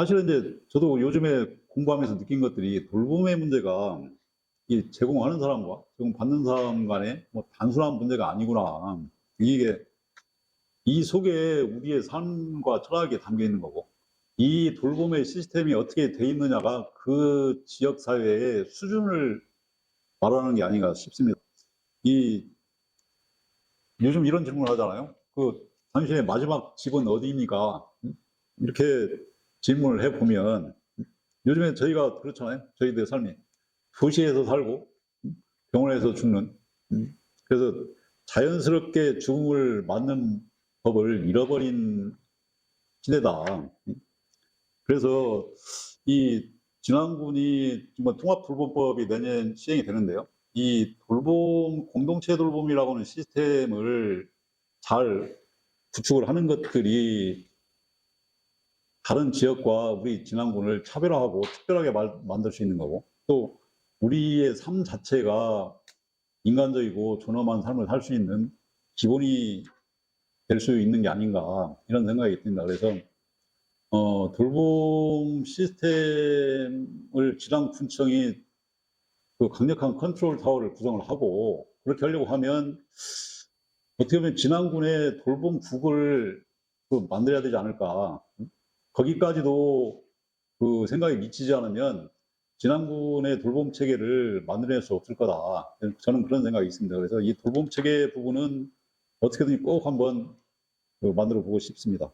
사실은 이제 저도 요즘에 공부하면서 느낀 것들이 돌봄의 문제가 이 제공하는 사람과 제공받는 사람 간에 뭐 단순한 문제가 아니구나. 이게 이 속에 우리의 삶과 철학이 담겨 있는 거고 이 돌봄의 시스템이 어떻게 돼 있느냐가 그 지역 사회의 수준을 말하는 게 아닌가 싶습니다. 이 요즘 이런 질문을 하잖아요. 그 당신의 마지막 집은 어디입니까? 이렇게 질문을 해 보면 요즘에 저희가 그렇잖아요. 저희들 삶이 도시에서 살고 병원에서 죽는 그래서 자연스럽게 죽음을 맞는 법을 잃어버린 시대다. 그래서 이 진안군이 뭐 통합 돌봄법이 내년 시행이 되는데요. 이 돌봄 공동체 돌봄이라고 하는 시스템을 잘 구축을 하는 것들이 다른 지역과 우리 진안군을 차별화하고 특별하게 말- 만들 수 있는 거고 또 우리의 삶 자체가 인간적이고 존엄한 삶을 살 수 있는 기본이 될 수 있는 게 아닌가 이런 생각이 듭니다. 그래서 어, 돌봄 시스템을 지방군청이 그 강력한 컨트롤 타워를 구성을 하고 그렇게 하려고 하면 어떻게 보면 진안군의 돌봄 국을 그 만들어야 되지 않을까. 거기까지도 그 생각이 미치지 않으면 진안군의 돌봄 체계를 만들어낼 수 없을 거다. 저는 그런 생각이 있습니다. 그래서 이 돌봄 체계 부분은 어떻게든 꼭 한번 그 만들어 보고 싶습니다.